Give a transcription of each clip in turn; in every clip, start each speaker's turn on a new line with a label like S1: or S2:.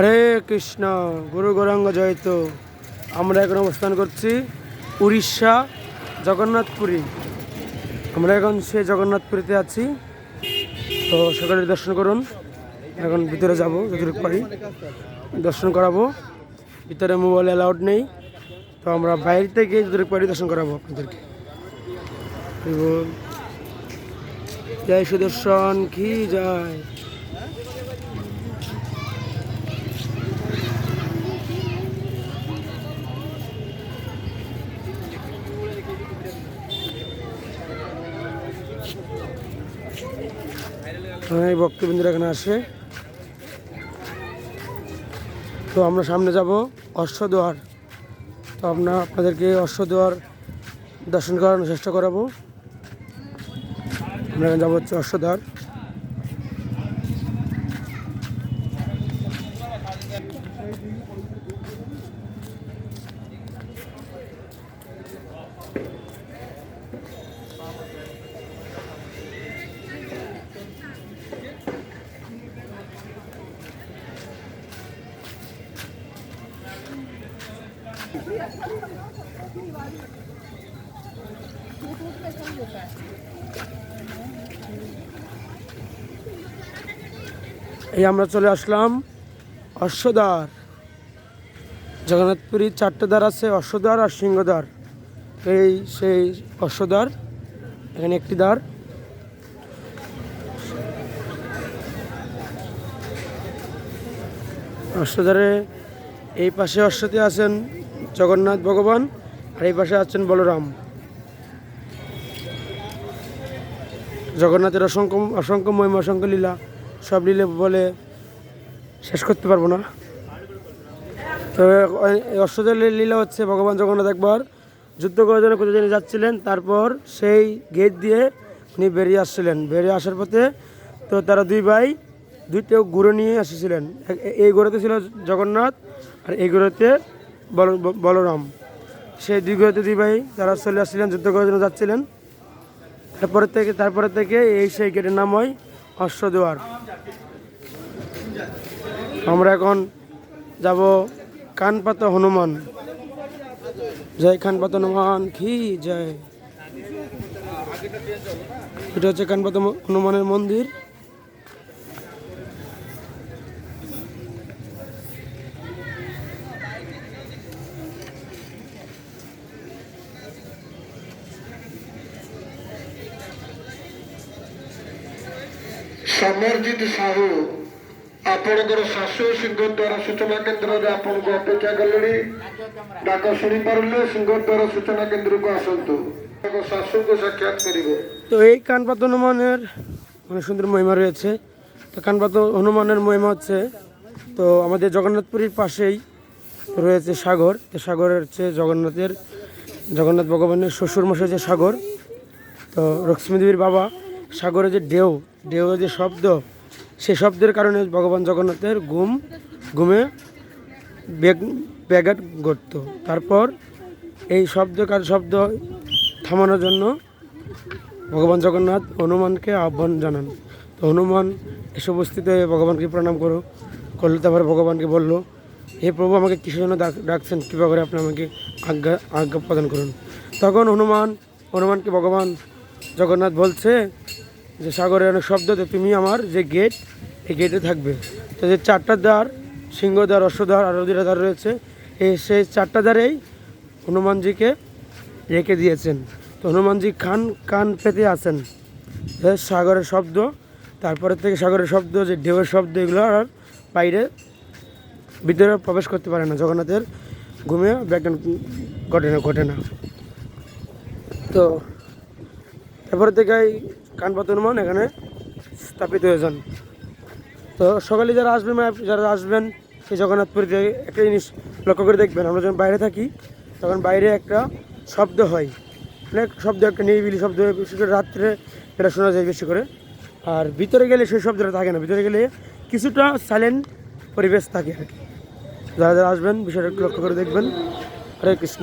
S1: হরে কৃষ্ণ, গুরু গৌরাঙ্গ জয়ত। আমরা এখন অবস্থান করছি উড়িষ্যা জগন্নাথপুরী। আমরা এখন সে জগন্নাথপুরীতে আছি। তো সকালে দর্শন করুন। এখন ভিতরে যাব, যতটুকু পারি। দর্শন করাবো। ভিতরে মোবাইল অ্যালাউড নেই। তো আমরা বাইরে থেকে যতটুকু পারি দর্শন করাবো আপনাদেরকে। জয় সুদর্শন, কি যায় এই ভক্তবৃন্দরা এখানে আসে। তো আমরা সামনে যাব অশ্বদুয়ার। তো আমরা আপনাদেরকে অশ্বদুয়ার দর্শন করানোর চেষ্টা করাবো। আমরা এখানে যাব হচ্ছে অশ্বদ্বার এই আমরা চলে আসলাম অশ্বদ্বার। জগন্নাথপুরীর চারটে দ্বার আছে, অশ্বদ্বার আর সিংহদ্বার। এই সেই অশ্বদ্বার, এখানে একটি দ্বার। অশ্বদ্বারে এই পাশে অশ্বতে আছেন জগন্নাথ ভগবান, আর এই পাশে আছেন বলরাম। জগন্নাথের অসংখ্য অসংখ্য মহিমা, অসংখ্য লীলা, সব লীলে বলে শেষ করতে পারব না। তো, এই অশ্বজলের লীলা হচ্ছে ভগবান জগন্নাথ একবার যুদ্ধ করার জন্য কোথাও জন্য যাচ্ছিলেন, তারপর সেই গেট দিয়ে উনি বেরিয়ে আসছিলেন। বেরিয়ে আসার পথে তো তারা দুই ভাই দুইটা গুঁড়ো নিয়ে এসেছিলেন। এই গোড়াতে ছিল জগন্নাথ, আর এই বল বলরাম। সেই দুই ভাই তারা চলে আসছিলেন, যুদ্ধ করার জন্য যাচ্ছিলেন। তারপরে থেকে তারপরে থেকে এই সেই গেটের নাম হয় অশ্বদুয়ার। আমরা এখন যাব কানপাতা হনুমান। জয় কানপাতা হনুমান কি জয়। এটা হচ্ছে কানপাতা হনুমানের মন্দির।
S2: ସମରଜିତ ସାହୁ ଆପଣଙ୍କର ଶାଶୁ ସିଂହଦ୍ୱାର ସୂଚନା କେନ୍ଦ୍ରରେ ଆପଣଙ୍କୁ ଅପେକ୍ଷା କଲେଣି ଡାକ ଶୁଣିପାରିଲେ ସିଂହଦ୍ୱାର ସୂଚନା କେନ୍ଦ୍ରକୁ ଆସନ୍ତୁ ତାଙ୍କ ଶାଶୁଙ୍କୁ ସାକ୍ଷାତ କରିବେ
S1: তো এই কানপাত হনুমানের অনেক সুন্দর মহিমা রয়েছে তো কানপাত হনুমানের মহিমা হচ্ছে তো আমাদের জগন্নাথপুরীর পাশেই রয়েছে সাগর তো সাগরের হচ্ছে জগন্নাথের জগন্নাথ ভগবানের শ্বশুর মশাই যে সাগর তো লক্ষ্মী দেবীর বাবা সাগরে যে ঢেউ ঢেউয়ের যে শব্দ, সে শব্দের কারণে ভগবান জগন্নাথের ঘুম, ঘুমে বেগ, ব্যাঘাত ঘটত। তারপর এই শব্দ কার শব্দ থামানোর জন্য ভগবান জগন্নাথ হনুমানকে আহ্বান জানান। তো হনুমান এসে উপস্থিত হয়ে ভগবানকে প্রণাম করো, করলে তারপরে ভগবানকে বলল, হে প্রভু, আমাকে কিসের জন্য ডাক- ডাকছেন? কৃপা করে আপনি আমাকে আজ্ঞা আজ্ঞা প্রদান করুন। তখন হনুমান, হনুমানকে ভগবান জগন্নাথ বলছে যে সাগরের অনেক শব্দ তো তুমি আমার যে গেট এই গেটে থাকবে। তো যে চারটা দ্বার সিংহদ্বার অশ্বদ্বার আর দুটা দ্বার রয়েছে, এই সেই চারটা দ্বারেই হনুমানজিকে রেখে দিয়েছেন। তো হনুমানজি খান কান পেতে আছেন। সাগরের শব্দ, তারপরে থেকে সাগরের শব্দ, যে ঢেউয়ের শব্দ, এগুলো আর বাইরে, ভিতরে প্রবেশ করতে পারে না। জগন্নাথের ঘুমে ব্যাজ্ঞান ঘটে না ঘটে না। তো, তারপরে থেকে এই কানপাত হনুমান, এখানে স্থাপিত হয়ে যান তো সকালে যারা আসবেন যারা আসবেন, সেই জগন্নাথপুরীতে একটা জিনিস লক্ষ্য করে দেখবেন, আমরা যখন বাইরে থাকি, তখন বাইরে একটা শব্দ হয়। অনেক শব্দ, একটা নিরিবিলি শব্দ হয়, বিশেষ করে রাত্রে এটা শোনা যায় বেশি করে। আর ভিতরে গেলে সেই শব্দটা থাকে না, ভিতরে গেলে কিছুটা সাইলেন্ট পরিবেশ থাকে আর কি। যারা যারা আসবেন, বিষয়টা একটু লক্ষ্য করে দেখবেন। হরে কৃষ্ণ।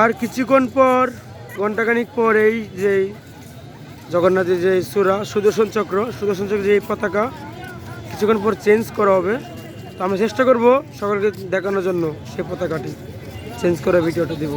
S1: আর কিছুক্ষণ পর, ঘণ্টাখানিক পর এই যে জগন্নাথের যে সুরা, সুদর্শন চক্র সুদর্শন চক্র যে পতাকা, কিছুক্ষণ পর চেঞ্জ করা হবে। তো আমি চেষ্টা করব সকলকে দেখানোর জন্য সেই পতাকাটি চেঞ্জ করে ভিডিওটা দিব।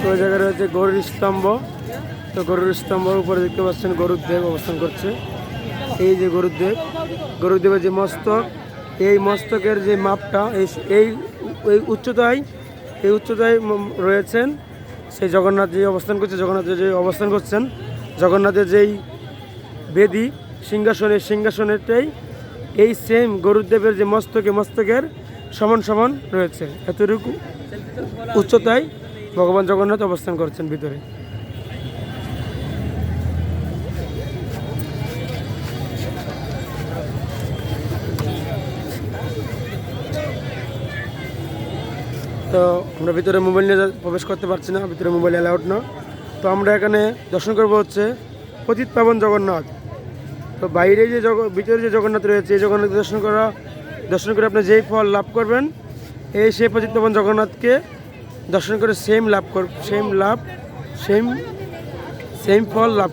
S1: তো ওই জায়গায় রয়েছে গরুর স্তম্ভ। তো গরুর স্তম্ভর উপরে দেখতে পাচ্ছেন গরুর দেব অবস্থান করছে। এই যে গরুর দেব, গরুর দেবের যে মস্তক, এই মস্তকের যে মাপটা, এই এই উচ্চতায় এই উচ্চতায় রয়েছেন সেই জগন্নাথ যে অবস্থান করছে জগন্নাথের যে অবস্থান করছেন, জগন্নাথের যেই বেদি, সিংহাসনের সিংহাসনেরটাই এই সেম গরুদেবের যে মস্তকে মস্তকের সমান সমান রয়েছে। এতটুকু উচ্চতায় ভগবান জগন্নাথ অবস্থান করছেন ভিতরে। তো আমরা ভিতরে মোবাইল নিয়ে প্রবেশ করতে পারছি না, ভিতরে মোবাইল অ্যালাউড না। তো আমরা এখানে দর্শন করব হচ্ছে পতিত পাবন জগন্নাথ। তো বাইরে যে জগ ভিতরে যে জগন্নাথ রয়েছে, এই জগন্নাথ দর্শন করা দর্শন করে আপনি যেই ফল লাভ করবেন, এই সেই পতিত জগন্নাথকে দর্শন করে সেম লাভ কর সেম লাভ সেম সেম ফল লাভ